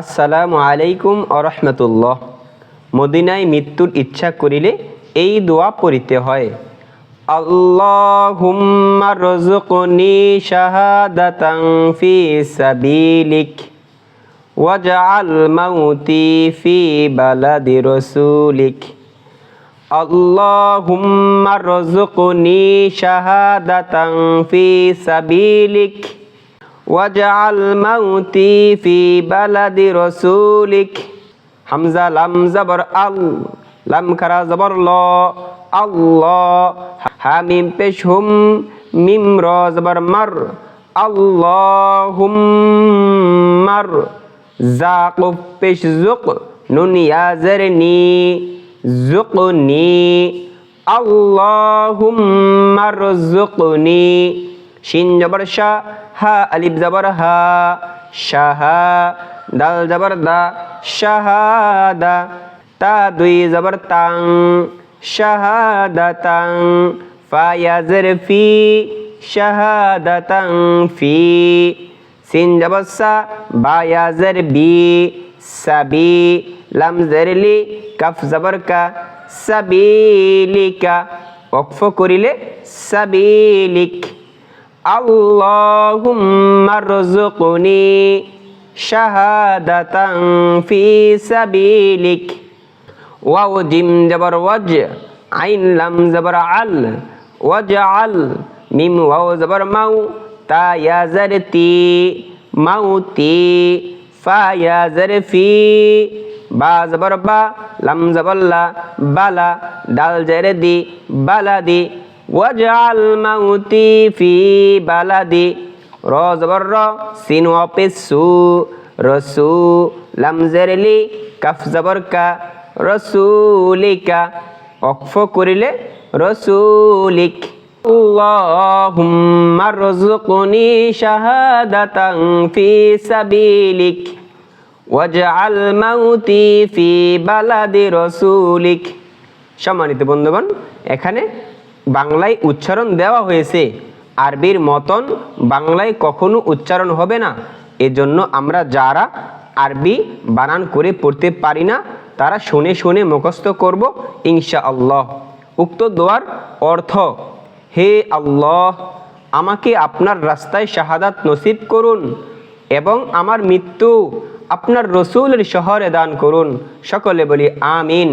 আসসালামু আলাইকুম আরহামতুল্লাহ মদিনায় মৃত্যুর ইচ্ছা করিলে এই দোয়া পড়িতে হয়। আল্লাহুম্মা রজুকনি শাহাদাতাং ফি সাবিলিক ওয়াজআল মাউতি ফি বালাদি রসুলিক। আল্লাহুম্মা রজুকনি শাহাদাতাং ফি সাবিলিক। ওয়াজআল মাউতি ফি বালাদি রসুলিক হামজা লাম জবর আল লাম খারা জবর ল আল্লাহ হামিম পেশ হুম মিম র জবর মার আল্লাহুম্মার জাকুব পেশ জুক নুন ইয়াজর নি জুকনি আল্লাহুম্মার জুকনি শিন জবর শাহ হা আলিফ জবর হা শাহা দাল জবর দা শাহাদা তা দুই জবর তাং শাহাদাতাং ফায়াজর ফি শাহাদাতাং ফি সিন জবর সা বায়াজর বি সাবি লাম জরলি কাফ জবর কা সাবিলিকা ওকফ করিলে সাবিলিক আল্লাহুম্মা রযুকনি শাহাদাতাং ফি সাবিলিক। ওয়াও জিম জবর ওয়াজ, আইন লাম জবর আল ওয়াজআল মিম ওয়াও জবর মাউ, তা ইয়া জর মাউতি, ফা ইয়া বা জবর বা, লাম বালা, ডাল জের দি বালাদি ওয়াজআল মাউতি ফি বালাদি র জবর র সিন ওয়াপিস সু রসু লাম জেরলি কাফ জবর কা রসুলিকা অক্ফ আল্লাহুম্মা রযুকনি শাহাদাতাং ফি সাবিলিক ওয়াজআল মাউতি ফি বালাদি রসুলিক সম্মানিত বন্ধুগণ, এখানে বাংলায় উচ্চারণ দেওয়া হয়েছে। আরবির মতন বাংলায় কখনো উচ্চারণ হবে না। এজন্য আমরা যারা আরবি বানান করে পড়তে পারি না, তারা শুনে শুনে মুখস্থ করব ইনশা আল্লাহ উক্ত দোয়ার অর্থ, হে আল্লাহ, আমাকে আপনার রাস্তায় শাহাদাত নসিব করুন এবং আমার মৃত্যু আপনার রসুলের শহরে দান করুন। সকলে বলি, আমিন।